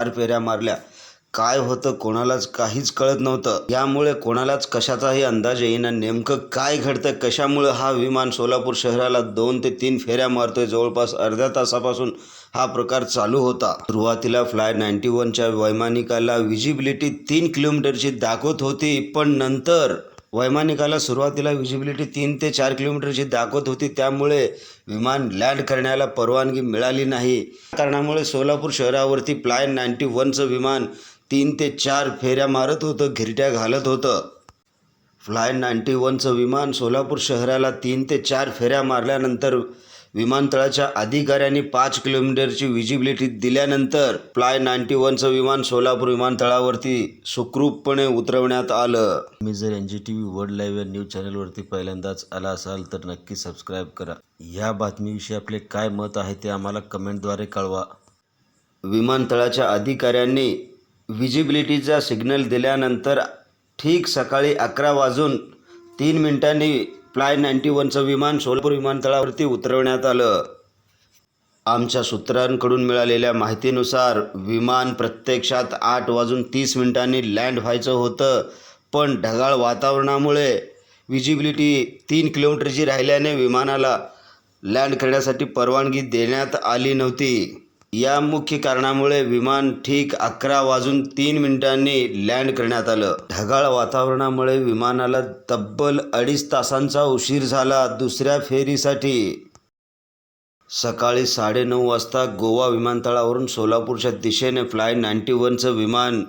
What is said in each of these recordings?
चार फेऱ्या मारल्या. काय होतं कोणालाच काहीच कळत नव्हतं. यामुळे कोणालाच कशाचाही अंदाज येईना. नेमकं काय घडतं कशामुळे हा विमान सोलापूर शहराला दोन ते तीन फेऱ्या मारतोय? जवळपास अर्ध्या तासापासून हा प्रकार चालू होता. सुरुवातीला फ्लाय नाईन्टी वनच्या वैमानिकाला विजिबिलिटी तीन किलोमीटरची दाखवत होती पण नंतर वैमानिकाला सुरुवातीला विजिबिलिटी तीन ते चार किलोमीटरची दाखवत होती त्यामुळे विमान लँड करण्याला परवानगी मिळाली नाही. कारणामुळे सोलापूर शहरावरती प्लाय नाईन्टी वनचं विमान तीन ते चार फेऱ्या मारत होतं घिरट्या घालत होतं. फ्लाय नाईन्टी वनचं विमान सोलापूर शहराला तीन ते चार फेऱ्या मारल्यानंतर विमानतळाच्या अधिकाऱ्यांनी पाच किलोमीटरची विजिबिलिटी दिल्यानंतर फ्लाय नाईन्टी वनचं विमान सोलापूर विमानतळावरती सुखरूपपणे उतरवण्यात आलं. मी जर N G T V World Live या न्यूज चॅनलवरती पहिल्यांदाच आला असाल तर नक्की सबस्क्राईब करा. या बातमीविषयी आपले काय मत आहे ते आम्हाला कमेंटद्वारे कळवा. विमानतळाच्या अधिकाऱ्यांनी विजिबिलिटीचा सिग्नल दिल्यानंतर ठीक सकाळी अकरा वाजून तीन मिनिटांनी फ्लाय नाईन्टी वनचं विमान सोलापूर विमानतळावरती उतरवण्यात आलं. आमच्या सूत्रांकडून मिळालेल्या माहितीनुसार विमान प्रत्यक्षात आठ वाजून तीस मिनिटांनी लँड व्हायचं होतं पण ढगाळ वातावरणामुळे विजिबिलिटी तीन किलोमीटरची राहिल्याने विमानाला लँड करण्यासाठी परवानगी देण्यात आली नव्हती. या मुख्य कारणामुळे विमान ठीक अकरा वाजून तीन मिनिटांनी लँड करण्यात आलं. ढगाळ वातावरणामुळे विमानाला तब्बल अडीच तासांचा उशीर झाला दुसऱ्या फेरीसाठी. सकाळी साडेनऊ वाजता गोवा विमानतळावरून सोलापूरच्या दिशेने फ्लाय नाईन्टी वनचं विमान.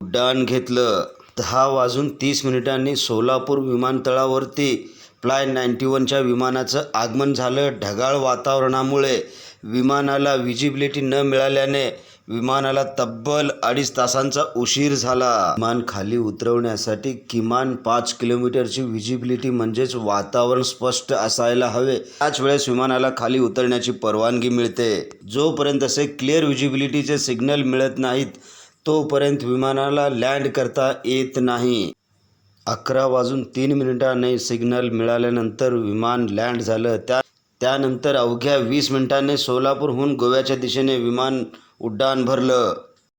उड्डाण घेतलं. दहा वाजून तीस मिनिटांनी सोलापूर विमानतळावरती फ्लाय नाईन्टी वनच्या विमानाचं आगमन झालं. ढगाळ वातावरणामुळे विमानाला विजिबिलिटी न मिळाल्याने विमानाला तब्बल अडीच तासांचा उशीर झाला. विमान खाली उतरवण्यासाठी किमान पाच किलोमीटरची विजिबिलिटी म्हणजेच वातावरण स्पष्ट असायला हवे. त्याच वेळेस विमानाला खाली उतरण्याची परवानगी मिळते. जोपर्यंत असे क्लिअर विजिबिलिटीचे सिग्नल मिळत नाहीत तोपर्यंत विमानाला लँड करता येत नाही. अकरा वाजून तीन मिनिटांनी सिग्नल मिळाल्यानंतर विमान लँड झालं. त्या त्यानंतर अवघ्या वीस मिनिटांनी सोलापूरहून गोव्याच्या दिशेने विमान उड्डाण भरलं.